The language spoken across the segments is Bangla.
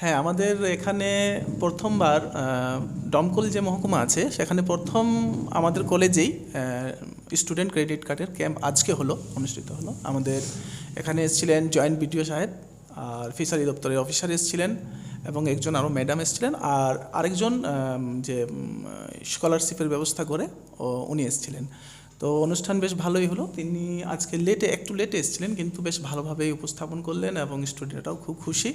হ্যাঁ আমাদের এখানে প্রথমবার আহ, দমকল যে মহকুমা আছে সেখানে প্রথম আমাদের কলেজেই স্টুডেন্ট ক্রেডিট কার্ডের ক্যাম্প আজকে হলো অনুষ্ঠিত হলো। আমাদের এখানে এসেছিলেন জয়েন্ট বিডিও সাহেব আর ফিশারি দপ্তরের অফিসার এসেছিলেন এবং একজন আরও ম্যাডাম এসেছিলেন আর আরেকজন যে স্কলারশিপের ব্যবস্থা করে উনি এসেছিলেন। তো অনুষ্ঠান বেশ ভালোই হলো। তিনি আজকে লেটে একটু লেটে এসেছিলেন, কিন্তু বেশ ভালোভাবেই উপস্থাপন করলেন এবং স্টুডেন্টরাও খুব খুশি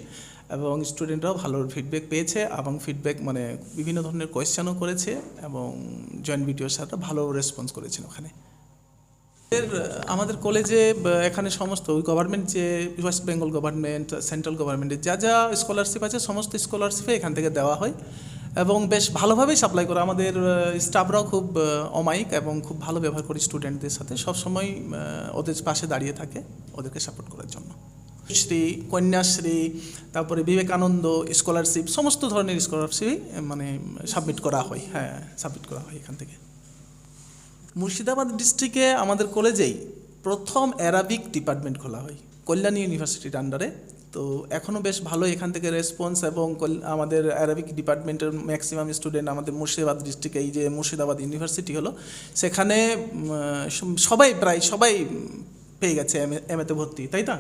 এবং স্টুডেন্টরাও ভালো ফিডব্যাক পেয়েছে এবং ফিডব্যাক মানে বিভিন্ন ধরনের কোয়েশ্চেনও করেছে এবং জয়েন্ট ভিডিও স্যাররা ভালো রেসপন্স করেছেন ওখানে। আমাদের কলেজে এখানে সমস্ত ওই গভর্নমেন্ট যে ওয়েস্ট বেঙ্গল গভর্নমেন্ট সেন্ট্রাল গভর্নমেন্টের যা যা স্কলারশিপ আছে, সমস্ত স্কলারশিপে এখান থেকে দেওয়া হয়। এবং বেশ ভালোভাবেই সাপ্লাই করে। আমাদের স্টাফরাও খুব অমায়িক এবং খুব ভালো ব্যবহার করে স্টুডেন্টদের সাথে। সবসময় ওদের পাশে দাঁড়িয়ে থাকে ওদেরকে সাপোর্ট করার জন্য। শ্রী, কন্যাশ্রী, তারপরে বিবেকানন্দ স্কলারশিপ সমস্ত ধরনের স্কলারশিপই মানে সাবমিট করা হয়। হ্যাঁ সাবমিট করা হয় এখান থেকে। মুর্শিদাবাদ ডিস্ট্রিক্টে আমাদের কলেজেই প্রথম অ্যারাবিক ডিপার্টমেন্ট খোলা হয়। কল্যাণী ইউনিভার্সিটির আন্ডারে তো এখনও বেশ ভালো এখান থেকে রেসপন্স এবং আমাদের অ্যারাবিক ডিপার্টমেন্টের ম্যাক্সিমাম স্টুডেন্ট আমাদের মুর্শিদাবাদ ডিস্ট্রিক্টে এই যে মুর্শিদাবাদ ইউনিভার্সিটি হলো সেখানে সবাই প্রায় সবাই পেয়ে গেছে এম এতে ভর্তি তাই না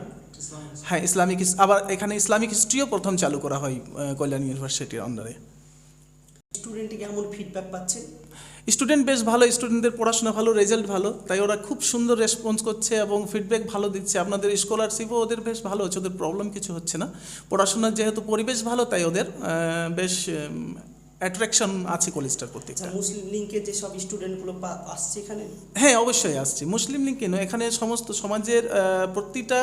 হ্যাঁ ইসলামিক আবার এখানে ইসলামিক হিস্ট্রিও প্রথম চালু করা হয় কল্যাণ ইউনিভার্সিটির আন্ডারে স্টুডেন্টে কেমন ফিডব্যাক পাচ্ছেন স্টুডেন্ট বেশ ভালো স্টুডেন্টদের পড়াশোনা ভালো রেজাল্ট ভালো তাই ওরা খুব সুন্দর রেসপন্স করছে এবং ফিডব্যাক ভালো দিচ্ছে। আপনাদের স্কলারশিপও ওদের বেশ ভালো হচ্ছে ওদের প্রবলেম কিছু হচ্ছে না। পড়াশোনার যেহেতু পরিবেশ ভালো তাই ওদের বেশ অ্যাট্রাকশন আছে কলেজটার প্রতি আচ্ছা মুসলিম লিঙ্কের যে সব স্টুডেন্টগুলো আসছে এখানে? হ্যাঁ অবশ্যই আসছে। মুসলিম লিগ কেন এখানে সমস্ত সমাজের প্রতিটা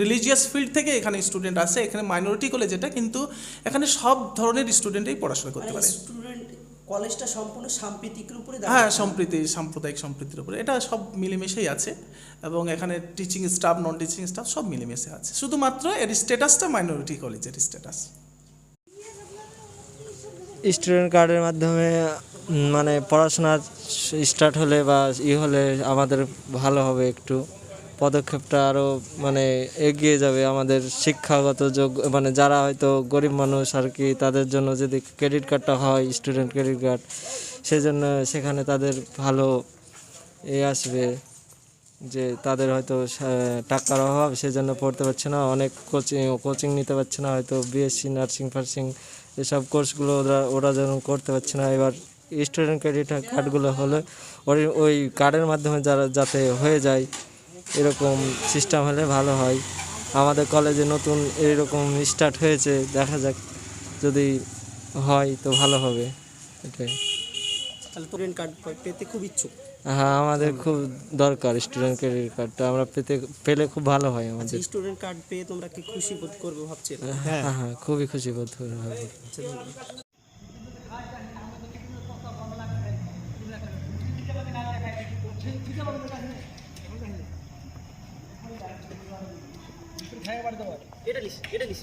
রিলিজিয়াস ফিল্ড থেকে এখানে স্টুডেন্ট আসে। এখানে মাইনরিটি কলেজ এটা কিন্তু এখানে সব ধরনের স্টুডেন্টই পড়াশোনা করতে মানে পারে। স্টুডেন্ট কলেজটা সম্পূর্ণ সাম্প্রতিকের উপরে হ্যাঁ। সম্প্রীতি সাম্প্রদায়িক সম্প্রীতির উপরে। এটা সব মিলেমিশেই আছে এবং এখানে teaching staff non teaching staff সব মিলেমিশে আছে। শুধুমাত্র এর স্ট্যাটাসটা মাইনরিটি কলেজের স্ট্যাটাস স্টুডেন্ট কার্ডের মাধ্যমে মানে পড়াশোনা স্টার্ট হলে বা ই হলে আমাদের ভালো হবে একটু। পদক্ষেপটা আরও মানে এগিয়ে যাবে আমাদের শিক্ষাগত যোগ মানে যারা হয়তো গরিব মানুষ আর কি, তাদের জন্য যদি ক্রেডিট কার্ডটা হয় স্টুডেন্ট ক্রেডিট কার্ড সেজন্য সেখানে তাদের ভালো এ আসবে যে তাদের হয়তো টাকার অভাব, সেজন্য পড়তে পারছে না, অনেক কোচিং কোচিং নিতে পারছে না, হয়তো বিএসসি নার্সিং ফার্সিং এসব কোর্সগুলো ওরা ওরা যেন করতে পারছে না, এবার স্টুডেন্ট ক্রেডিট কার্ডগুলো হলে ওই ওই কার্ডের মাধ্যমে যারা, যাতে হয়ে যায় এরকম সিস্টেম হলে ভালো হয়। আমাদের কলেজে নতুন এরকম স্টার্ট হয়েছে দেখা যাক যদি হয় তো ভালো হবে এটাই। স্টুডেন্ট কার্ড পেতে খুব ইচ্ছুক? হ্যাঁ আমাদের খুব দরকার স্টুডেন্ট ক্রেডিট কার্ডটা আমরা পেতে পেলে খুব ভালো হয় আমাদের। স্টুডেন্ট কার্ড পেয়ে তোমরা কি খুশি বোধ করবে ভাবছেন হ্যাঁ হ্যাঁ খুবই খুশি বোধ হবে আচ্ছা, ধন্যবাদ। এটা লিস এটা লিস